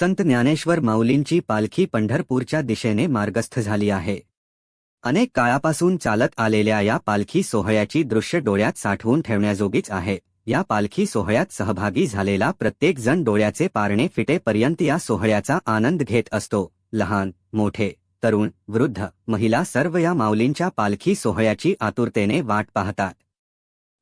संत ज्ञानेश्वर माऊलींची पालखी पंढरपूरच्या दिशेने मार्गस्थ झाली आहे. अनेक काळापासून चालत आलेल्या या पालखी सोहळ्याची दृश्य डोळ्यात साठवून ठेवण्याजोगीच आहे. या पालखी सोहळ्यात सहभागी झालेला प्रत्येकजण डोळ्याचे पारणे फिटेपर्यंत या सोहळ्याचा आनंद घेत असतो. लहान मोठे तरुण वृद्ध महिला सर्व या माऊलींच्या पालखी सोहळ्याची आतुरतेने वाट पाहतात.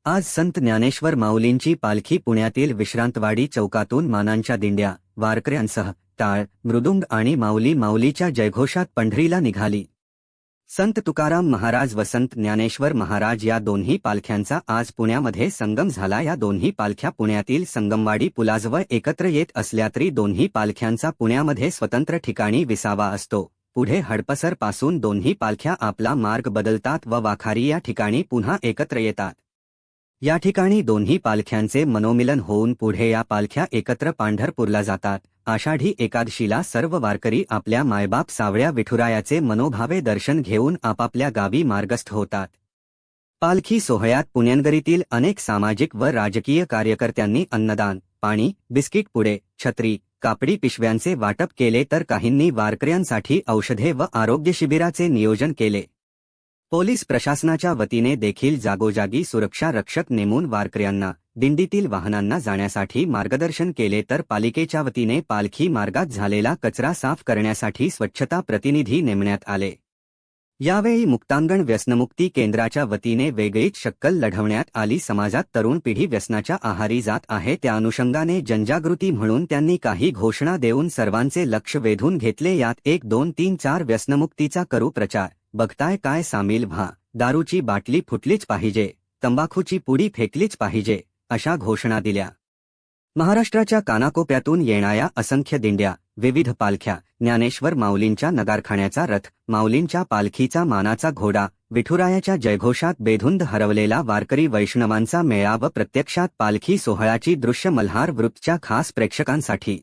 आज संत ज्ञानेश्वर माऊलींची पालखी पुण्यातील विश्रांतवाडी चौकातून मानांच्या दिंड्या वारकऱ्यांसह टाळ मृदुंग आणि माऊली माऊलीच्या जयघोषात पंढरीला निघाली. संत तुकाराम महाराज व संत ज्ञानेश्वर महाराज या दोन्ही पालख्यांचा आज पुण्यामध्ये संगम झाला. या दोन्ही पालख्या पुण्यातील संगमवाडी पुलाजवळ एकत्र येत असल्या तरी दोन्ही पालख्यांचा पुण्यामध्ये स्वतंत्र ठिकाणी विसावा असतो. पुढे हडपसरपासून दोन्ही पालख्या आपला मार्ग बदलतात व वाखारी या ठिकाणी पुन्हा एकत्र येतात. या ठिकाणी दोन्ही पालख्यांचे मनोमिलन होऊन पुढे या पालख्या एकत्र पांढरपूरला जातात. आषाढी एकादशीला सर्व वारकरी आपल्या मायबाप सावळ्या विठुरायाचे मनोभावे दर्शन घेऊन आपापल्या गावी मार्गस्थ होतात. पालखी सोहळ्यात पुण्यनगरीतील अनेक सामाजिक व राजकीय कार्यकर्त्यांनी अन्नदान पाणी बिस्किट पुडे छत्री कापडी पिशव्यांचे वाटप केले तर काहींनी वारकऱ्यांसाठी औषधे व आरोग्य शिबिराचे नियोजन केले. पोलीस प्रशासनाच्या वतीने देखील जागोजागी सुरक्षा रक्षक नेमून वारकऱ्यांना दिंडीतील वाहनांना जाण्यासाठी मार्गदर्शन केले तर पालिकेच्या वतीने पालखी मार्गात झालेला कचरा साफ करण्यासाठी स्वच्छता प्रतिनिधी नेमण्यात आले. यावेळी मुक्तांगण व्यसनमुक्ती केंद्राच्या वतीने वेगळीच शक्कल लढवण्यात आली. समाजात तरुण पिढी व्यसनाच्या आहारी जात आहे. त्या अनुषंगाने जनजागृती म्हणून त्यांनी काही घोषणा देऊन सर्वांचे लक्ष वेधून घेतले. यात एक दोन तीन चार व्यसनमुक्तीचा करू प्रचार बघताय काय सामील व्हा. दारूची बाटली फुटलीच पाहिजे. तंबाखूची पुडी फेकलीच पाहिजे. अशा घोषणा दिल्या. महाराष्ट्राच्या कानाकोप्यातून येणाऱ्या असंख्य दिंड्या विविध पालख्या ज्ञानेश्वर माऊलींच्या नगारखाण्याचा रथ माऊलींच्या पालखीचा मानाचा घोडा विठुरायाच्या जयघोषात बेधुंद हरवलेला वारकरी वैष्णवांचा मेळा व प्रत्यक्षात पालखी सोहळ्याची दृश्य मल्हार वृत्तच्या खास प्रेक्षकांसाठी.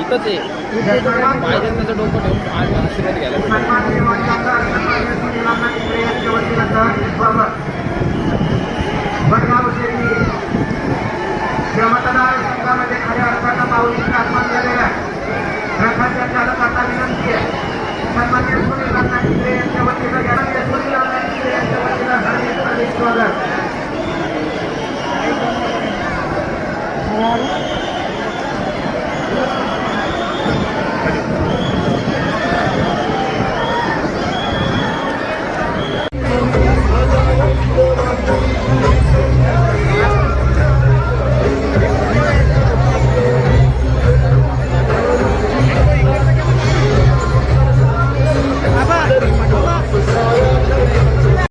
इथंच आहे पाहिजे त्याचं डोकं ठेवून आठ आशीर्वाद घ्यायला Yeah.